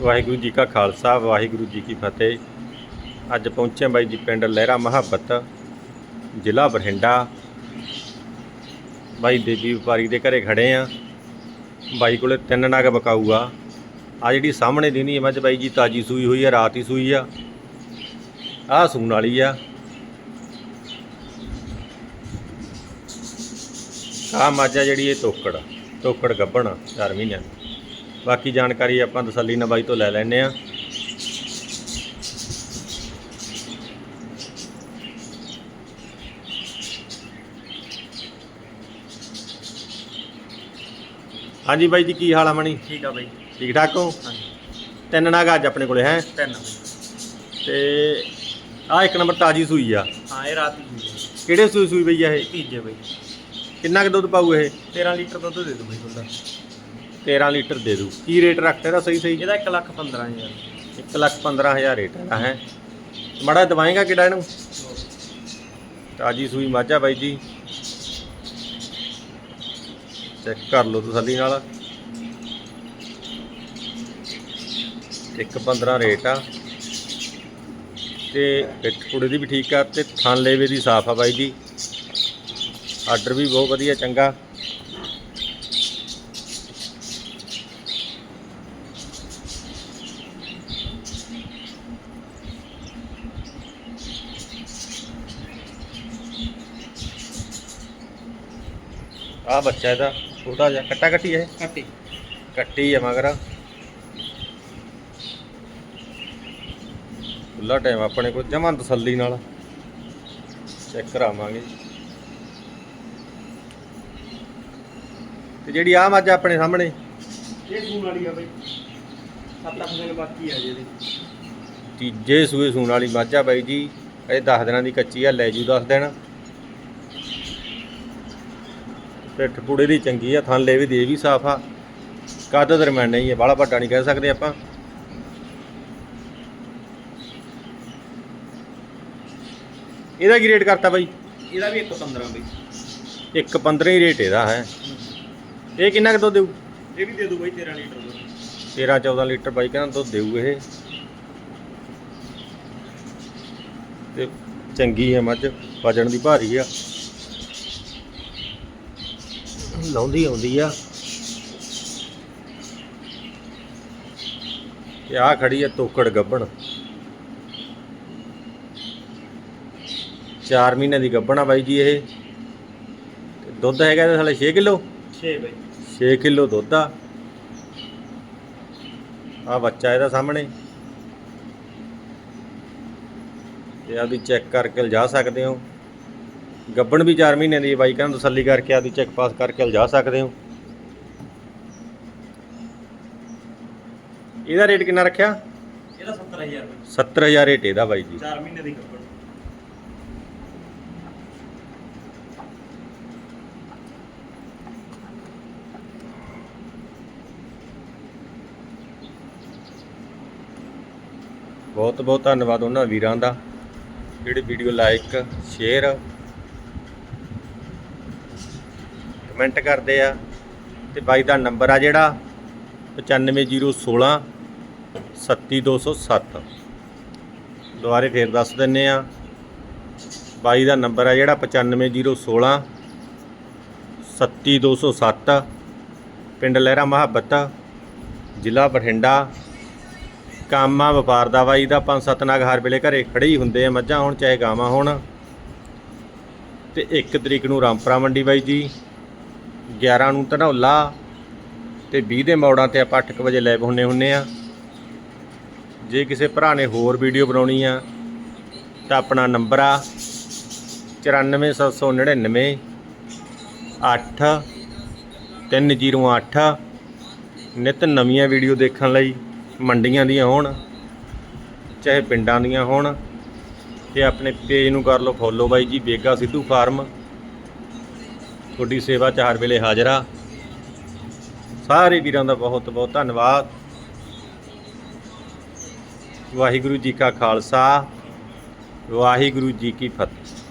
ਵਾਹਿਗੁਰੂ ਜੀ ਕਾ ਖਾਲਸਾ ਵਾਹਿਗੁਰੂ ਜੀ ਕੀ ਫਤਿਹ। ਅੱਜ ਪਹੁੰਚੇ ਬਾਈ ਜੀ ਪਿੰਡ ਲਹਿਰਾ ਮੁਹੱਬਤ ਜ਼ਿਲ੍ਹਾ ਬਠਿੰਡਾ। ਬਾਈ ਦੇਵੀ ਵਪਾਰੀ ਦੇ ਘਰੇ ਖੜੇ ਆ ਬਾਈ ਕੋਲੇ ਤਿੰਨ ਨਗ ਬਕਾਊ ਆ ਜਿਹੜੀ ਸਾਹਮਣੇ ਦੀ ਨਹੀਂ ਮੱਝ ਬਾਈ ਜੀ ਤਾਜੀ ਸੂਈ ਹੋਈ ਆ ਰਾਤ ਹੀ ਸੂਈ ਆ। ਆਹ ਸੂਣ ਵਾਲੀ ਆ। ਆਹ ਮੱਝ ਆ ਜਿਹੜੀ ਇਹ ਤੋਕੜ ਤੋਕੜ ਗੱਭਣ ਆ, ਚਾਰ ਮਹੀਨਿਆਂ ਦੀ। ਬਾਕੀ ਜਾਣਕਾਰੀ ਆਪਾਂ ਤਸੱਲੀ ਨਾਲ ਬਾਈ ਤੋਂ ਲੈ ਲੈਣੇ ਆ ਹਾਂਜੀ ਬਾਈ ਜੀ ਕੀ ਹਾਲ ਆ ਮਣੀ? ਠੀਕ ਆ ਬਾਈ। ਠੀਕ ਠਾਕ ਹੋ? ਹਾਂਜੀ। ਤਿੰਨ ਨਾਗ ਅੱਜ ਆਪਣੇ ਕੋਲੇ ਹੈ? ਤਿੰਨ ਤੇ ਆ ਇੱਕ ਨੰਬਰ ਤਾਜੀ ਸੂਈ ਆ। ਹਾਂ ਇਹ ਰਾਤ ਦੀ ਕਿਹੜੇ ਸੂਈ ਸੂਈ ਬਈ ਆ ਇਹ? ਤੀਜੇ ਬਾਈ। ਕਿੰਨਾ ਕੁ ਦੁੱਧ ਪਾਊ ਇਹ? 13 ਲੀਟਰ ਦੁੱਧ ਦੇ ਦੋ ਬਾਈ ਤੁਹਾਡਾ 13 ਲੀਟਰ ਦੇ ਦੂ ਕੀ ਰੇਟ ਰੱਖਦੇ ਦਾ ਸਹੀ ਸਹੀ? ਇਹਦਾ 1 ਲੱਖ 15000 1 ਲੱਖ 15000 ਰੇਟ ਹੈ ਹੈ। ਮੜਾ ਦਵਾਏਗਾ ਕਿਹੜਾ ਇਹਨੂੰ? ਤਾਜੀ ਸੂਈ ਮਾਝਾ ਬਾਈ ਜੀ। ਚੈੱਕ ਕਰ ਲਓ ਤਸੱਲੀ ਨਾਲ। ਇੱਕ 15 ਰੇਟ ਆ। ਤੇ ਪਿੱਠ ਪੁੜੇ ਦੀ ਵੀ ਠੀਕ ਆ ਤੇ ਥਣ ਲੇਵੇ ਦੀ ਸਾਫ਼ ਆ ਬਾਈ ਜੀ। ਆਰਡਰ ਵੀ ਬਹੁਤ ਵਧੀਆ ਚੰਗਾ। ਆ ਬੱਚਾ ਇਹਦਾ ਛੋਟਾ ਜਿਹਾ ਕੱਟਾ ਕੱਟੀ ਹੈ ਕੱਟੀ। ਕੱਟੀ ਹੈ ਮਗਰ। ਖੁੱਲਾ ਟਾਈਮ ਆਪਣੇ ਕੋਲ ਜਮਾਂ ਤਸੱਲੀ ਨਾਲ। ਚੈੱਕ ਕਰਾਵਾਂਗੇ। ਤੇ ਜਿਹੜੀ ਆ ਮੱਝ ਆਪਣੇ ਸਾਹਮਣੇ। ਇਹ ਸੂਣ ਵਾਲੀ ਆ ਬਾਈ। 7-8 ਦਿਨ ਬਾਕੀ ਆ ਜਿਹਦੇ ਤੀਜੇ ਸੂਏ ਸੂਣ ਵਾਲੀ ਮੱਝ ਆ ਬਾਈ ਜੀ ਇਹ 10 ਦਿਨਾਂ ਦੀ ਕੱਚੀ ਆ ਲੈ ਜੂ 10 ਦਿਨ। ਪਿੱਠ ਪੂੜੇ ਦੀ ਚੰਗੀ ਆ ਥਣ ਲੈ ਵੀ ਦੇ ਵੀ ਸਾਫ਼ ਆ। ਕੱਦ ਦਰਮਿਆਨ ਨਹੀਂ ਹੈ ਬਾਹਲਾ ਵੱਡਾ ਨਹੀਂ ਕਹਿ ਸਕਦੇ ਆਪਾਂ। ਇਹਦਾ ਕੀ ਰੇਟ ਕਰਤਾ ਬਾਈ? ਇਹਦਾ ਵੀ 1.15 ਬਾਈ। ਇੱਕ 15 ਹੀ ਰੇਟ ਇਹਦਾ ਹੈ। ਇਹ ਕਿੰਨਾ ਕੁ ਦੁੱਧ ਦੇਊ? ਇਹ ਵੀ ਦੇ ਦੋ ਬਾਈ 13 ਲੀਟਰ ਦੁੱਧ। 13 14 ਲੀਟਰ ਬਾਈ ਕਹਿੰਦਾ ਦੁੱਧ ਦੇਊ ਇਹ। ਤੇ ਚੰਗੀ ਹੈ ਮੱਝ ਵਜਣ ਦੀ ਭਾਰੀ ਆ। ਲਾਉਂਦੀ ਆਉਂਦੀ ਆ। ਤੇ ਆ ਖੜੀ ਆ ਤੋਕੜ ਗੱਬਣ। 4 ਮਹੀਨੇ ਦੀ ਗੱਬਣ ਆ ਬਾਈ ਜੀ ਇਹ। ਤੇ ਦੁੱਧ ਹੈਗਾ ਇਹਦੇ ਸਾਲੇ 6 ਕਿਲੋ? 6 ਬਾਈ। 6 ਕਿਲੋ ਦੁੱਧ ਆ। ਆ ਬੱਚਾ ਇਹਦਾ ਸਾਹਮਣੇ। ਤੇ ਆਪਦੀ ਚੈੱਕ ਕਰਕੇ ਲਿਜਾ ਸਕਦੇ ਹੋ। ਗੱਬਣ ਵੀ 4 ਮਹੀਨੇ ਦੀ ਬਾਈ ਕਹਿੰਦਾ ਤਸੱਲੀ ਕਰਕੇ ਆਪਦੀ ਚੈੱਕ ਪਾਸ ਕਰਕੇ ਲਿਜਾ ਸਕਦੇ ਹੋ। ਇਹਦਾ ਰੇਟ ਕਿੰਨਾ ਰੱਖਿਆ? ਇਹਦਾ 70000 ਬਾਈ 70000 ਰੇਟ ਇਹਦਾ ਬਾਈ ਜੀ। 4 ਮਹੀਨੇ ਦੀ ਬਹੁਤ ਬਹੁਤ ਧੰਨਵਾਦ ਉਹਨਾਂ ਵੀਰਾਂ ਦਾ। ਜਿਹੜੇ ਵੀਡੀਓ ਲਾਈਕ ਸ਼ੇਅਰ ਕਮੈਂਟ ਕਰਦੇ ਆ ਤੇ ਬਾਈ ਦਾ ਨੰਬਰ ਆ ਜਿਹੜਾ 95016 37207 ਦੁਬਾਰੇ ਫੇਰ ਦੱਸ ਦਿੰਨੇ ਆ। ਬਾਈ ਦਾ ਨੰਬਰ ਆ ਜਿਹੜਾ 95016 37207 ਪਿੰਡ ਲਹਿਰਾ ਮੁਹੱਬਤ, ਜ਼ਿਲ੍ਹਾ ਬਠਿੰਡਾ। ਕਾਮਾ ਵਪਾਰ ਦਾ ਬਾਈ ਦਾ ਪੰਜ ਸੱਤ ਨਾਗ ਹਰ ਵੇਲੇ ਘਰੇ ਖੜੇ ਹੀ ਹੁੰਦੇ ਆ ਮੱਝਾਂ ਹੋਣ, ਚਾਹੇ ਗਾਵਾਂ ਹੋਣ। ਤੇ 1 ਤਰੀਕ ਨੂੰ ਰਾਮਪੁਰਾ ਮੰਡੀ ਬਾਈ ਜੀ। 11 ਨੂੰ ਧਨੌਲਾ ਤੇ 20 ਦੇ ਮੋੜਾਂ ਤੇ ਆਪਾਂ 8 ਵਜੇ ਲਾਈਵ ਹੁੰਨੇ ਹੁੰਨੇ ਆ। ਜੇ ਕਿਸੇ ਭਰਾ ਨੇ ਹੋਰ ਵੀਡੀਓ ਬਣਾਉਣੀ ਆ, ਤਾਂ ਆਪਣਾ ਨੰਬਰ ਆ 94799 8 308 ਨਿਤ ਨਵੀਆਂ ਵੀਡੀਓ ਦੇਖਣ ਲਈ ਮੰਡੀਆਂ ਦੀਆਂ ਹੋਣ, ਚਾਹੇ ਪਿੰਡਾਂ ਦੀਆਂ ਹੋਣ, ਤੇ ਆਪਣੇ ਪੇਜ ਨੂੰ ਕਰ ਲਓ ਫੋਲੋ ਬਾਈ ਜੀ, ਬੇਗਾ ਸਿੱਧੂ ਫਾਰਮ ਤੁਹਾਡੀ ਸੇਵਾ 'ਚ ਹਰ ਵੇਲੇ ਹਾਜ਼ਰ ਆ ਸਾਰੇ ਵੀਰਾਂ ਦਾ ਬਹੁਤ ਬਹੁਤ ਧੰਨਵਾਦ। ਵਾਹਿਗੁਰੂ ਜੀ ਕਾ ਖਾਲਸਾ, ਵਾਹਿਗੁਰੂ ਜੀ ਕੀ ਫਤਿਹ।